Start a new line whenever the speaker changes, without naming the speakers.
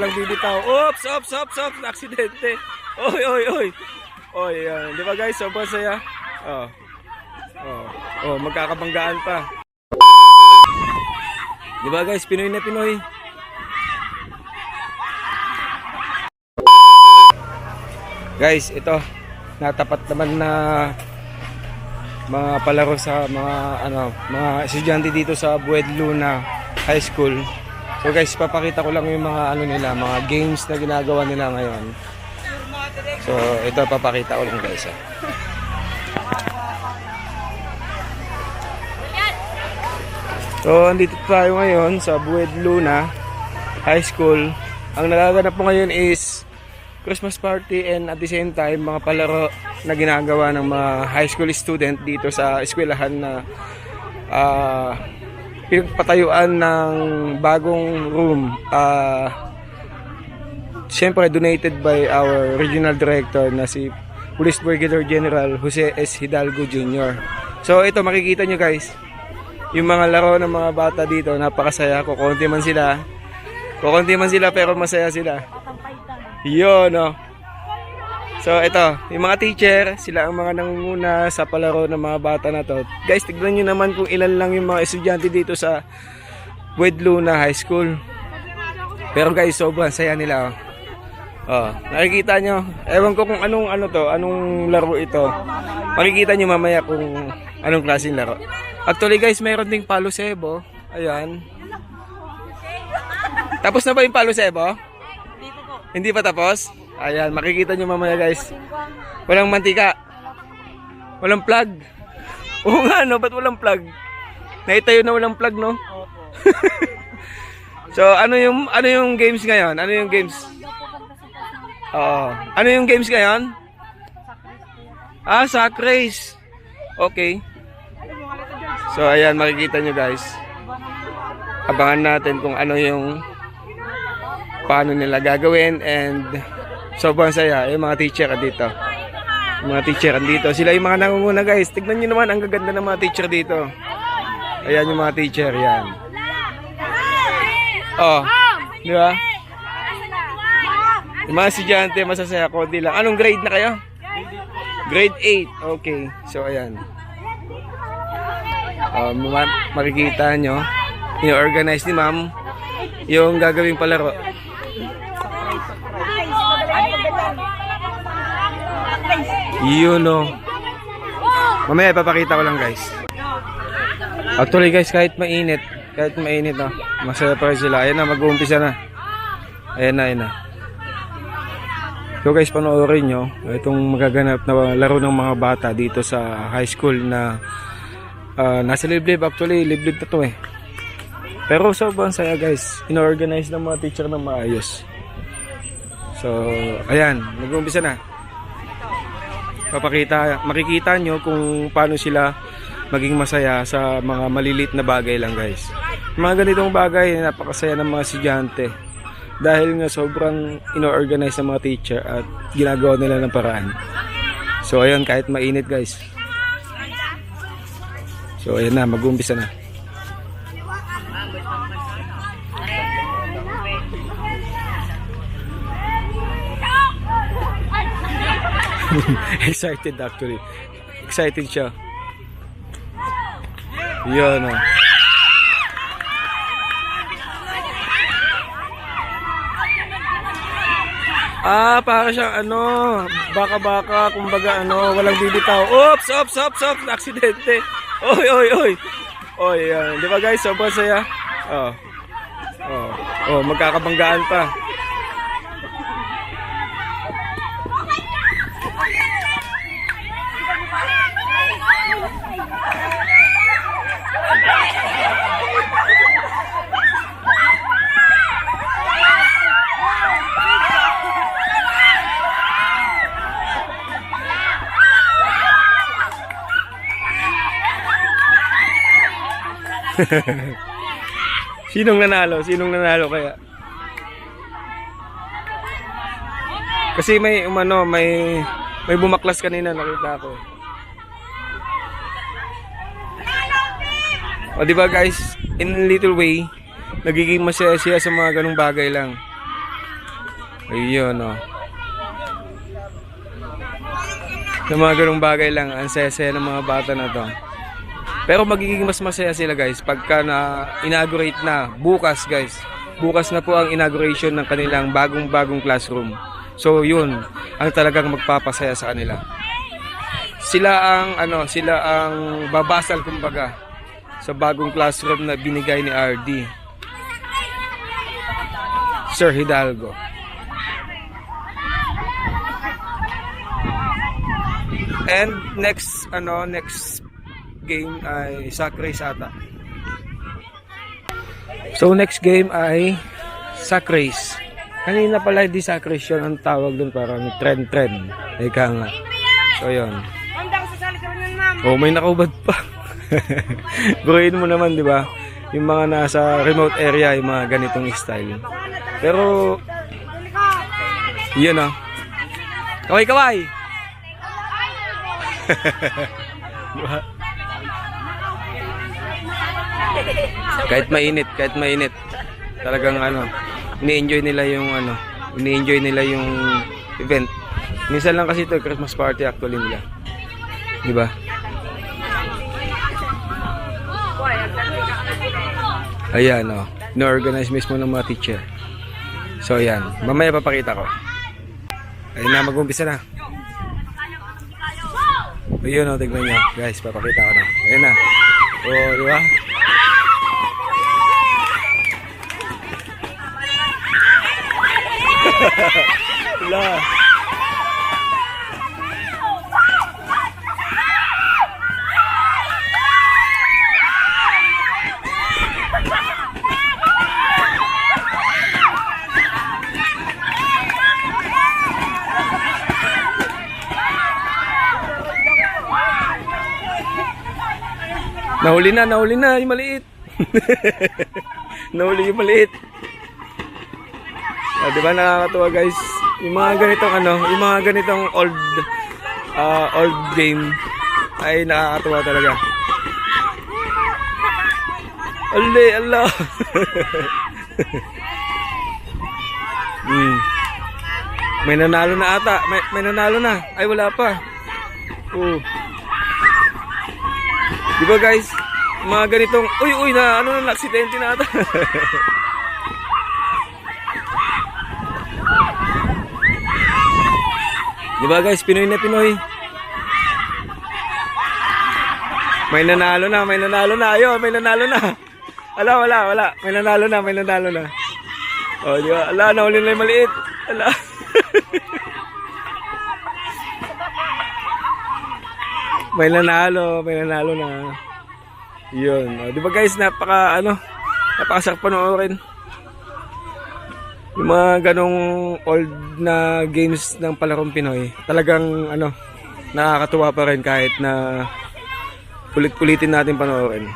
walang bibitaw. Oops, oops, oops, oops, aksidente. Oy, oy, oy. Oy, yan. Di ba guys, sobrang saya. Oh. Oh, oh, magkakabanggaan pa. Di ba guys, Pinoy na Pinoy. Guys, ito natapat naman na mga palaro sa mga ano, mga estudyante dito sa Bued Luna High School. So guys, papakita ko lang yung mga ano nila, mga games na ginagawa nila ngayon. So ito papakita ko lang guys. ah. So andito tayo ngayon sa Bued Luna High School. Ang nagaganap po ngayon is Christmas party and at the same time mga palaro na ginagawa ng mga high school student dito sa eskwelahan na ah pinagpatayuan ng bagong room. ah Siyempre donated by our regional director na si Police Brigadier General Jose S. Hidalgo Jr. So ito makikita nyo guys, yung mga laro ng mga bata dito, napakasaya. Kukunti man sila. Kukunti man sila pero masaya sila. Yun, no. So, ito, yung mga teacher, sila ang mga nangunguna sa palaro ng mga bata na to. Guys, tignan nyo naman kung ilan lang yung mga estudyante dito sa Wedluna High School. Pero guys, sobrang saya nila. Oh. Oh, nakikita nyo. Ewan ko kung anong ano to, anong laro ito. Makikita nyo mamaya kung anong klaseng laro. Actually guys, mayroon ding palo sebo. Ayan. Tapos na ba yung palo sebo? Hindi pa tapos? Ayan, makikita nyo mamaya guys. Walang mantika. Walang plug. Oo nga no, ba't walang plug? Naitayo na walang plug no? so, ano yung ano yung games ngayon? Ano yung games? Oo. Ano yung games ngayon? Ah, sack race. Okay. So, ayan, makikita nyo guys. Abangan natin kung ano yung paano nila gagawin and sobrang saya yung mga teacher dito. Yung mga teacher dito. Sila yung mga nangunguna guys. Tignan nyo naman, ang gaganda ng mga teacher dito. Ayan yung mga teacher, yan. Oh, di ba? Yung mga estudyante, masasaya. Di lang. Anong grade na kayo? Grade 8. Okay. So, ayan. Ma- makikita nyo. Yung-organize ni ma'am. Yung gagawing palaro. Yun o. Mamaya ipapakita ko lang guys. Actually guys, kahit mainit, kahit mainit no, masaya pa sila. Ayan na, mag-uumpisa na. Ayan na, ayan na. So guys, panoorin nyo itong magaganap na laro ng mga bata dito sa high school na ah, nasa liblib. Actually, liblib na to eh. Pero sobrang saya guys. Inorganize ng mga teacher ng maayos. So, ayan, nag-uumpisa na. Papakita, makikita nyo kung paano sila maging masaya sa mga malilit na bagay lang guys. Mga ganitong bagay, napakasaya ng mga estudyante. Dahil nga sobrang ino-organize ng mga teacher at ginagawa nila ng paraan. So ayun, kahit mainit guys. So ayun na, mag-umpisa na. Excited actually. Excited siya. Yan oh. Ah, para siyang ano, baka-baka, kumbaga ano, walang bibitaw. Oops, oops, oops, oops, aksidente. Oy, oy, oy. Oy, yan. Di ba guys, sobrang saya. Oh. Oh, oh, magkakabanggaan pa. Sinong nanalo? Sinong nanalo kaya? Kasi may umano, may may bumaklas kanina nakita ko. O di ba guys, in a little way, nagiging masaya siya sa mga ganung bagay lang. Ayun, oh. Yung mga ganung bagay lang, ang saya-saya ng mga bata na to. Pero magiging mas masaya sila guys pagka na inaugurate na bukas guys. Bukas na po ang inauguration ng kanilang bagong-bagong classroom. So yun, ang talagang magpapasaya sa kanila. Sila ang ano, sila ang babasal kumbaga sa bagong classroom na binigay ni RD. Sir Hidalgo. And next ano next game ay sack race ata. So next game ay sack race. Kanina pala di sack race yun ang tawag doon parang trend trend. Ika nga. So yun. Oh, may nakubad pa. Buruin mo naman, di ba? Yung mga nasa remote area, yung mga ganitong style. Pero, yun ah. Kaway, kaway! Kahit mainit, kahit mainit. Talagang ano, ini-enjoy nila yung ano, ini-enjoy nila yung event. Minsan lang kasi ito, Christmas party actually nila. Di ba? Ayan, oh. Na-organize mismo ng mga teacher. So, ayan. Mamaya papakita ko. Ayun na, mag-umpisa na. Ayun, oh, tignan nyo. Guys, papakita ko na. Ayun na. Oh, di ba? Wala. Nahuli na, nahuli na, yung maliit. nahuli yung maliit. Ah, di nakakatuwa guys? Yung mga ganitong ano, yung mga ganitong old ah, old game ay nakakatuwa talaga. Ali, Allah. hmm. May nanalo na ata. May, may nanalo na. Ay, wala pa. Oh. Di ba guys? Mga ganitong, uy, uy, na, ano na, aksidente na ata. Di ba guys, Pinoy na Pinoy. May nanalo na, may nanalo na. Ayo, may nanalo na. Ala, wala, wala. May nanalo na, may nanalo na. Oh, di ba? Ala, nahuli na yung maliit. Ala. may nanalo, may nanalo na. Yun. Oh, di ba guys, napaka, ano, napakasarap panoorin. Yung mga ganong old na games ng palarong Pinoy, talagang, ano, nakakatuwa pa rin kahit na ulit-ulitin natin panoorin.